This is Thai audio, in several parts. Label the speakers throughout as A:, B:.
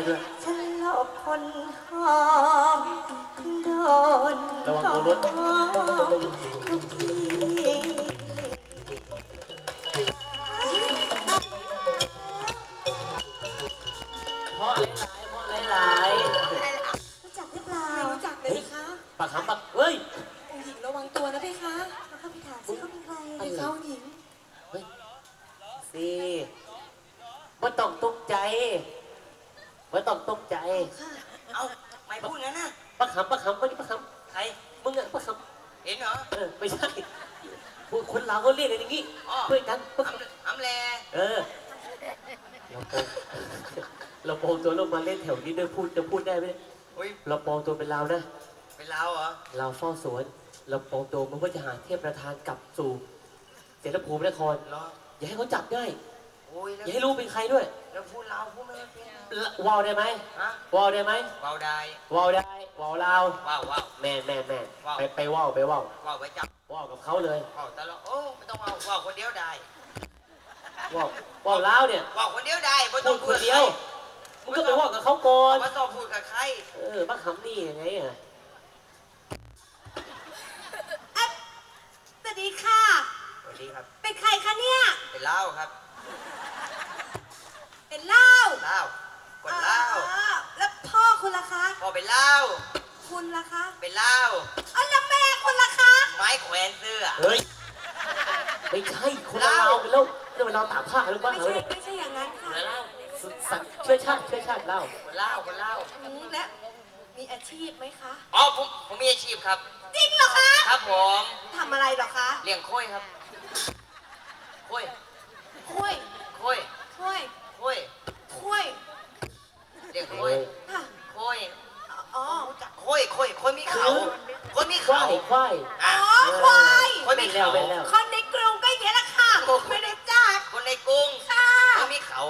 A: ด้ด้วย
B: ฉันหลบคนหอมโดน
A: ระวังรถ
B: ทุกที
A: เพราะหลายๆเพราะหลาย
B: รู้จักหรือเปล่า
C: ไม่รู้จักเลยเพคะ
A: ๆปากหำปากเฮ้ย
C: องค์หญิงระวังตัวนะเพคะ
B: แล้วก็ไปถามสิเขาเป็นใคร
C: เพคะองค์หญิง
A: เฮ้ยสิว่าต้องตกใจ ว่าต้องตกใจ
D: เอาไม่พูดงั้นนะ
A: ปากหำปากหำไม่ใช่ปากห
D: ใครำ
A: มึงอะปากห
D: เห็นเหรอำ
A: เออไม่ใช่พวกคนเราเขาเรียกกันอย่างนี้
D: อ๋อ
A: เพื่อนกันปากห
D: อำอำแลำ
A: เออเราโปลงเราโปลงตัวลงมาเล่นแถวนี้ด้วยพูดจะพูดได้ไหม
D: อุ้ย
A: เราปลอมตัวเป็นเรานะ
D: เป็นเราเหรอ
A: เราเฝ้าสวน เราปลอมตัวมันเพื่อจะหาเทพประธานกลับสู่เสรภูมินคร
D: เหรอ
A: อย่าให้เขาจับได้
D: โอ้ยแล้ว
A: อย่าให้รู้เป็นใครด้วย
D: แล้วพูดเราพูดไม่เป็น
A: ละวาวได้ไหม
D: ฮะ
A: วาวได้ไหม
D: เบาได้
A: วาวได้วาวลาว
D: ว้าวว้าว
A: แม่แม่แม่
D: ว้าว
A: ไปไปว่าวไปว่าว
D: ว้าวไปจับ
A: ว่าวกับเขาเลย
D: ว้าวตลอดโอ้ไม่ต้องว้าวว้าวคนเดียวได้
A: ว่าวว่าวลาวเนี่ย
D: ว้าวคนเดียวได้ไม่ต้
A: พู
D: อง
A: ดคนเดียวมึงก็ไปว่าวกับเขาก่อน
D: ไม่ต้องพูดกับใคร
A: เออบ้าคำนี่ยังไงอะ
B: สวัสดีค่ะ
D: สวัสดีครับ
B: เป็นใครคะเนี่ย
D: เป็นเหล้าครับ
B: เป็นเหล้า
D: เหล้าคนเหล้า
B: อ๋อแล้วพ่อคุณล่ะคะ
D: พอเป็นเหล้า
B: คุณล่ะคะ
D: เป็นเหล้า
B: อ๋อแล้วแม่คุณล่ะคะ
D: ไม้แขวนเสื้อ
A: เฮ้ย ไม่ใช่คนละเราไปแล้วนี่มันเราตากผ้าหรือบ้า
B: ไม่
A: เหร
B: ใช่
A: อ
B: ไม่ใช่อย่างนั้นค่ะ
D: คนเหล้า
A: สัตว์ช่วยชาติช่วยชาติเล่า
D: คนเหล้าคนเหล้า
B: อืมและมีอาชีพไหมคะ
D: อ๋อผมผมมีอาชีพครับ
B: จริงเหรอคะ
D: ครับผม
B: ทำอะไรเหรอคะ
D: เลี้ยงโค้ยครับโค้ย
B: คุย
D: โค้ย
B: คุย
D: โค้ย
B: คุย
D: เลี้ยงโค้ย
B: ค่ะ
D: โค้ย
B: อ๋อ
D: โค้ยโค้ยคนมีเขาคนมี
A: ควา
D: เขา
A: ยควาย
D: อะ
B: อ๋อควาย
D: คนมี
A: แม่นแล้ว
D: เขา
A: แม่นแล้ว
B: คนในกรุงก็อย่างนี้แหละค่ะไม่ได้จัด
D: คนในกรุง
B: ค่ะ
D: คนมีเขา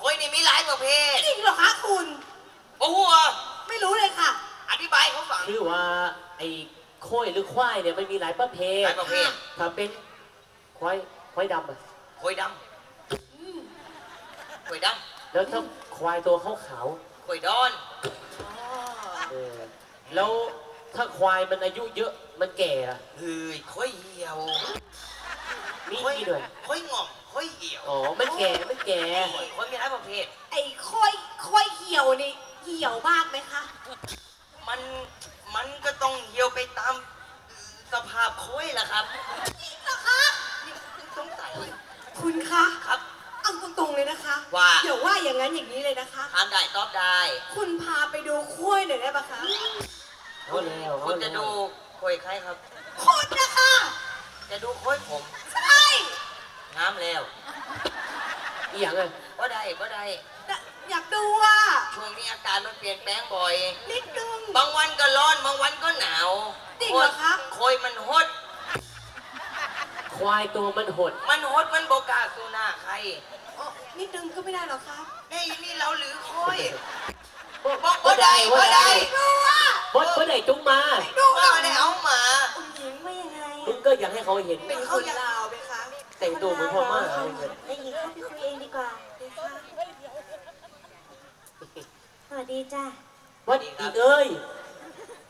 D: คนนี่มีหลายประเภท
B: จริงเหรอคะคุณ
D: โอ้โห
B: ไม่รู้เลยค่ะ
D: อธิบายเขาฟัง
A: คือว่าไอ้โค้ยหรือควายเนี่ยมันมีหลายประเภท
D: หลายประเภท
A: ถ้าเป็นควายควายดำอะ
D: คอยดำคอยด
A: แล้วถ้าควายตัวขาวขาวำ
D: คอยดอน
A: ๆเออแล้วถ้าควายมันอายุเยอะมันแก่อะ
D: เฮ้ยคอยเหี่ยว
A: มี
D: คอย
A: กี่ด้วย
D: คอยงอมคอยเหี่ยว
A: อ๋อมันแก่มันแก่
D: คอยมีหลายประเภท
B: ไอ้ค่อยค่อยเหี่ยวนี่เหี่ยวมากไหมคะ
D: มัน มันก็ต้องเหี่ยวไปตามสภาพคอยแหละครับ
B: จริงเหรอคะ
D: นี่สงสัย
B: คุณคะ
D: ครับ
B: เอาตรงๆเลยนะคะ
D: ว่า
B: เดี๋ยวว่าอย่างนั้นอย่างนี้เลยนะคะ
D: ถามได้ตอบได้
B: คุณพาไปดูคุ้ยหน่อยได้ปะคะ
A: เอาแล้ว
D: คุ
A: เอา
D: ณจะ
A: แล้ว
D: ดูคอยใครครับ
B: คุณนะคะ
D: จะดูคอยผม
B: ใช่
D: งามแล้ว
A: อีหยังอะ
D: ว่าได้ว่าได้
B: แต่อยากดูอะ
D: ช่วงนี้อากาศมันเปลี่ยนแปลงบ่อย
B: นิดนึง
D: บางวันก็ร้อนบางวันก็หนาว
B: จริงเหรอคะ
D: โคอยมันฮด
A: ควายตัวมันหด
D: มันฮดมันโบกล้าสูหน้าใคร
B: อ๋อนิดนึงก็ไม่ได้หรอคะ
D: เฮ้ยนี่เราหรือคอย
A: บ่
D: บอกบ่ได้บ่ได้
B: ดูอะ
A: บ่บ่ได้จุงมา
B: ดู
D: ว่า
B: อะ
D: ไม่ได้เอาหมา
B: คุณหญิงว่ายังไง
A: ลุงก็อยากให้เขาเห็น
B: เป็นคนลาวไหมคะ
A: แต่งตัวเหมือนพ่อมากเลย
E: ไอ้หญิงเข้าไปคุยเองดีกว่าสวัสดีจ้ะ
A: วัดดีเอ้ย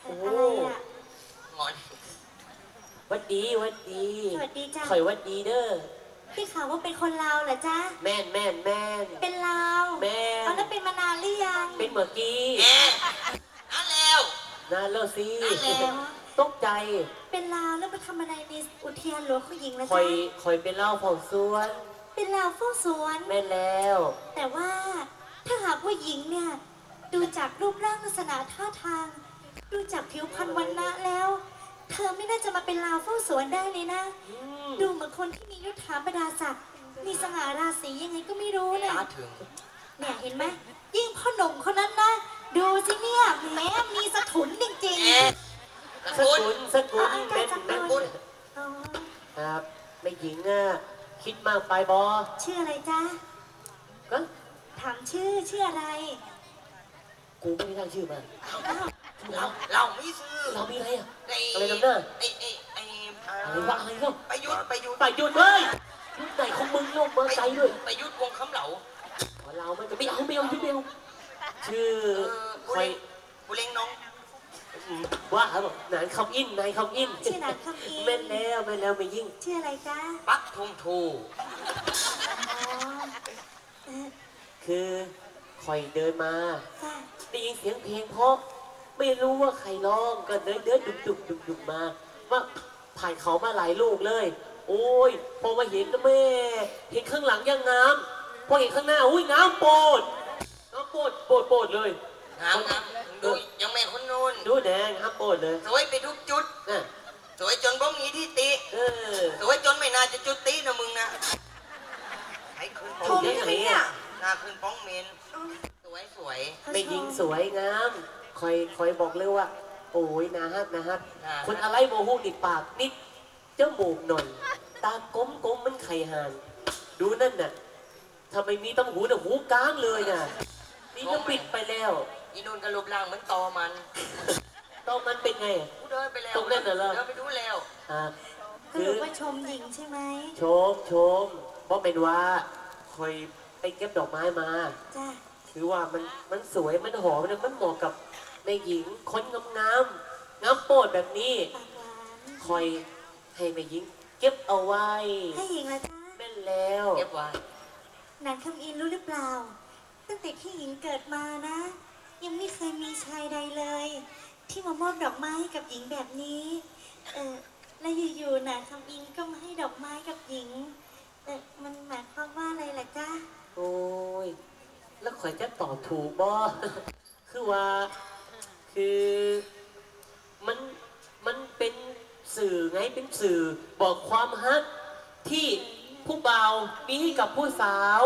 E: เอ่ออะไรอะ
D: งอน
A: วัดดีวัดดี
E: สวัสดีจ้ะ
A: ข่อยวัดดีเด้อ
E: พี่ข่าวว่าเป็นคนลาวเหรอจ๊ะ
A: แม่นแม่นแม่น
E: เป็นลาว
A: แม่น
E: เอาแล้วเป็นมานานหรือยัง
A: เป็นเมื่อกี้
D: แหมนั่นแล้ว
A: นานแล้วสิ
E: อ๋อ
A: ตกใจ
E: เป็นลาวแล้วมาทำอะไรในอุทยานหลวงของหญิงนะ
A: ข่อ
E: จ๊ะ
A: ยข่อยเป็นเล่าเผ่าสวน
E: เป็นลาวเฝ้าสวน
A: แม่นแล้ว
E: แต่ว่าถ้าหากว่าหญิงเนี่ย ดูจากรูปร่างลักษณะท่าทาง ดูจากผิวพรรณวันณะแล้ว เธอไม่น่าจะมาเป็นลาวเฝ้าสวนได้เลยนะ
A: อืม
E: ดูเหมือนคนที่มียศถาบรรดาศักดิ์มีสง่าราศียังไงก็ไม่รู้นะ
D: ตาถึง
E: เนี่ยเห็นไหมยิ่งพ่อหนุ่มคนนั้นนะ ดูสิเนี่ยแม้มีสถุนจริง
D: แหมตะ
A: ส
D: กุน
A: กุลสกุล
E: อ่า
A: แม่น
E: สกุล
A: แม่น
E: ๆอ๋อ
A: ครับไม่หญิงอะคิดมากไปบอ
E: ชื่ออะไรจ๊ะ
A: ก็
E: ถามชื่อชื่ออะไร
A: กูไม่ได้ตั้งชื่อมา
E: อ้าว
D: เราเราไม่ซื้อ
A: เรามีอะไรอะ
D: ไอ้
A: อะไรนำหน้า
D: ไอ้ไอ้ไอ้อ่า
A: อะไรวะอะไรเนาะ
D: ประยุทธ์ประยุทธ์
A: ไปหยุดเลยยุดไหนของมึงโยกมาใจด้วย
D: ประยุทธ์วงคำเหลา
A: เรามันจะไม่เอาไม่เอาไม่เอาชื่อ
D: เออ
A: ค
D: บุ
A: อ
D: เร
A: ย
D: งบุเรงน้อง
A: ว่าครับบอกนานคำอินนายคำอิน
E: ชื่อนางคำอิน
A: แม่นแล้วแม่นแล้วไม่ยิ่ง
E: ชื่ออะไรจ๊ะ
D: ปักทงทู
E: อ๋อเออ
A: คือคอยเดินมา
E: จ้ะ
A: ได้ยินเสียงเพลงเพราะ ไม่รู้ว่าใครร้องก็เดินเดินดุกดุกดุกดุกมา ว่าผ่านเขามาหลายลูกเลย โอ้ย พอมาเห็นนะแม่ เห็นข้างหลังยังงาม พอเห็นข้างหน้า อุ้ยงามโปรดงามโปรดโปรดโปรดเลย
D: งามงามดูยังไม่คนนู้น
A: ดูแดงงามโปรดเลย
D: สวยไปทุกจุด
A: น่ะ
D: สวยจนบ่มีที่ติ
A: เออ
D: สวยจนไม่น่าจะจุดตินะมึงนะให้ขึ้นป้
B: ช
D: อง
B: ม
D: เมน
B: ใช่ไหมเนี่ย
D: หน้าขึ้นป้องเมนสวยสวย
A: ไม่ยิงสวยงาม คอยคอยบอกเลยว่า โอ้ยนะฮักนะฮักคนอะไรโมโหนิดปากนิดจมูกหน่อย ตากลมกลมๆมันไข่ห่าน ดูนั่นน่ะทำไมมีตั้งหูน่ะหูกลางเลยน่ะนี่ก็ปิดไปแล้ว
D: อีนุ่นกระลุบล่างเหมือนตอมัน
A: ตอนมันเป็นไงอะ
D: กูเดินไปแล้ว
A: ตรงนั้นน่ะเหรอ
D: เดินไปดูแล้ว
A: อ่า
E: ส
A: คื
E: รุ
A: อ
E: ปว่าชมหญิงใช่ไหม
A: ชมชมเพราะเป็นว่าคอยไปเก็บดอกไม้มา
E: จ้ะ
A: คือว่ามันมันสวยมันหอมมันมันเหมาะกับ ในหญิงคนงามงามๆงามโปรดแบบนี้
E: ปากหวาน
A: คอยให้แม่หญิง เก็บเอาไว้
E: ให้หญิงละจ้ะ
A: แม่นแล้ว
D: เก็บไว้
E: นางคำอินรู้หรือเปล่า ตั้งแต่ที่หญิงเกิดมานะ ยังไม่เคยมีชายใดเลย ที่มามอบดอกไม้ให้กับหญิงแบบนี้ เออแล้วอยู่ๆนางคำอินก็มาให้ดอกไม้กับหญิงเออมันหมายความว่าอะไรล่ะจ๊ะ
A: โอ้ย แล้วข่อยจะตอบถูกบ่ คือว่า คือมันมันเป็นสื่อไงเป็นสื่อบอกความฮักที่ผู้บ่าวมีให้กับผู้สาว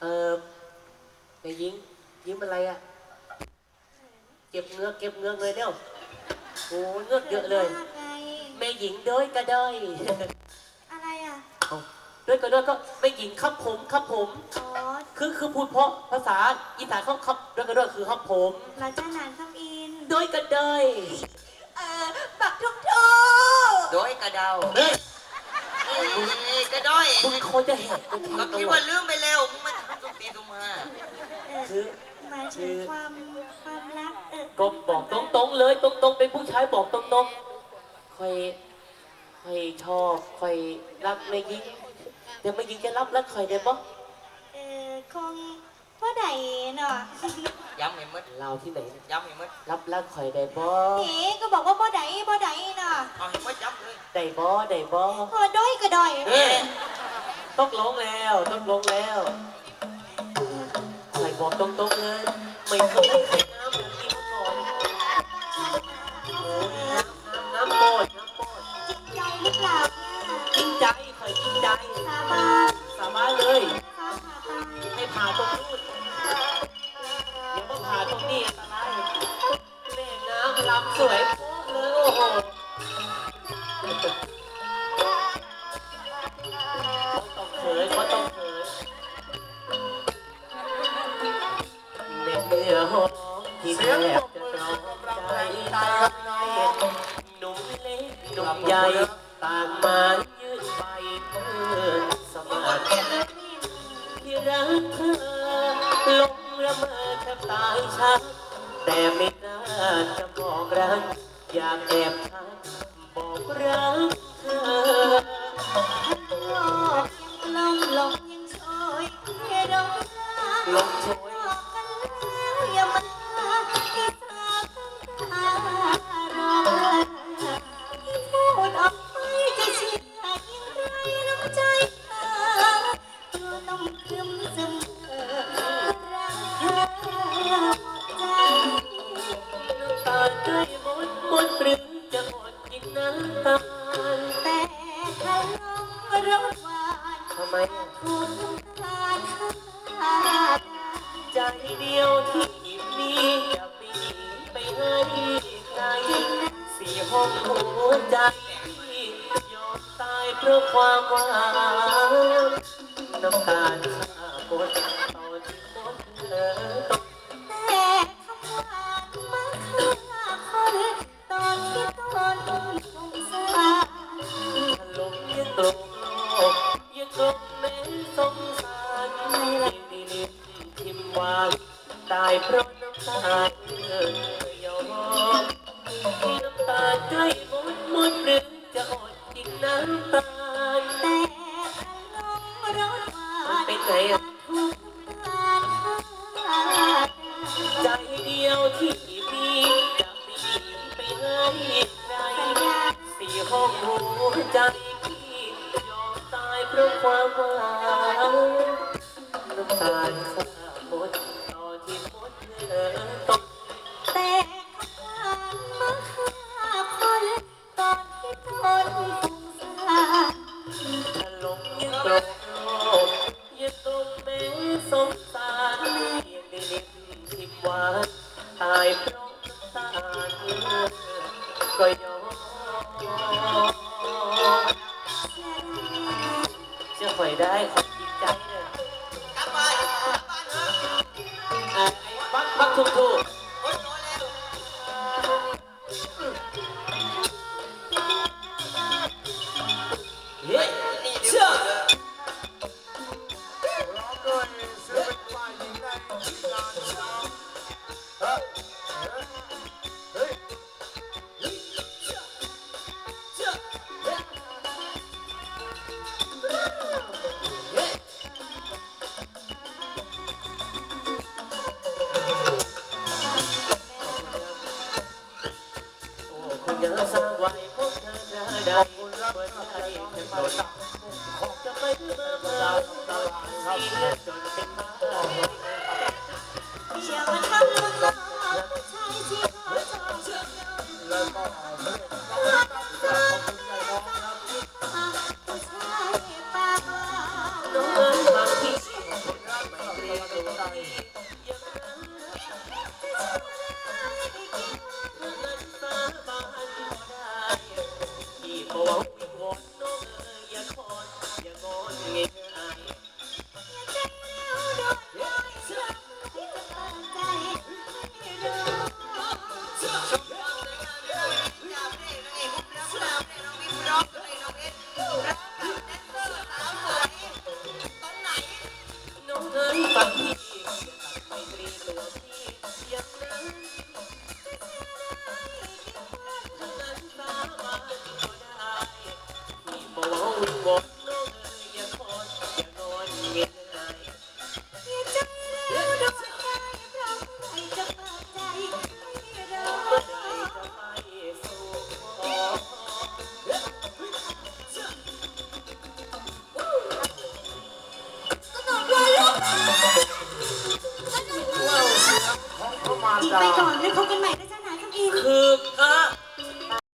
A: เออแม่ยิงยิ้มอะไรอะเก็บเงือกเก็บเงือกเลยเร็วโอ้เงือกเยอะเลย
E: มากไง
A: แม่หญิงเด้อยกระด้อย
E: อะไรอะ
A: เอาเด้อยกระด้อยก็แม่หญิงครับผมครับผม
E: อ๋อ
A: คือคือพูดเพราะภาษาอีสานเขาครับ เด้อยกระด้อยคือครับผม
E: เราจะนานคำอิน
A: เด้อยกระด้อย
B: เออปักทุกโท
D: โดยกระเดา
A: เฮ้ย
D: เอ้ยกระด้อย
A: มึงเขาจะแหกกัน
D: ก็
A: ทั้ง
D: คิด
A: ตัว
D: ว่าลืมไปแล้วมึงมาทำตุ้มตีตุ้มมา
E: เออ
A: คือ
E: หมายถึงความความรักเออ
A: ก็บอกตรงๆเลย ตรงๆเป็นผู้ชายบอกตรงๆคอยคอยชอบคอยรักไม่ยิงแต่ไม่ยิงจะรับรักคอยได้ปะ
E: เออคง พ่อใดเนาะ
D: ย้ำให้มด
A: เราที่ไหนเนี่ย
D: ย้ำให้มด
A: รับรักคอยได้ปะ
E: เอ๋ก็บอกว่าพ่อใดพ่อใดเนาะ
D: เอาให้มดย้ำเลย
A: ได้ปะได้ปะ
E: พอด้อยก็ด้อย
A: เฮ้ยต้องลงแล้วต้องลงแล้วคอยบอกตรงๆเลยไม่เคย
E: เม็
A: ดเนื้อหอมที่แทบจะตรอมใจตายหนุ่มเล็กหนุ่มใหญ่ต่างมายืนไปเพื่อสมาธิที่รักเธอลงละเมอแทบตายชักแต่ไม่กล้าจะบอกรักอยากแอบทักบอกรักเธอ
E: โลกยังกลมลง หัวใจ
A: ยอม
E: ตา
A: ยเพื่อความหวังต้อ
E: ง
A: กาล
E: ข้า
A: กดตอชีวิ
D: ต
A: เธอ
F: อ้คุ
A: ณยังสร้างไว้พวกเธอได้
F: คุณรับ
A: เปิด
F: นัก
A: ใจ
F: ร้อง
A: จะ
F: ที่
A: โด
F: มาน
A: ตั
F: จาก
A: คงจะไม่เมื่อเมื่อสีเลือดจนเป็นบ้า
E: อย่ามาทำลูกหล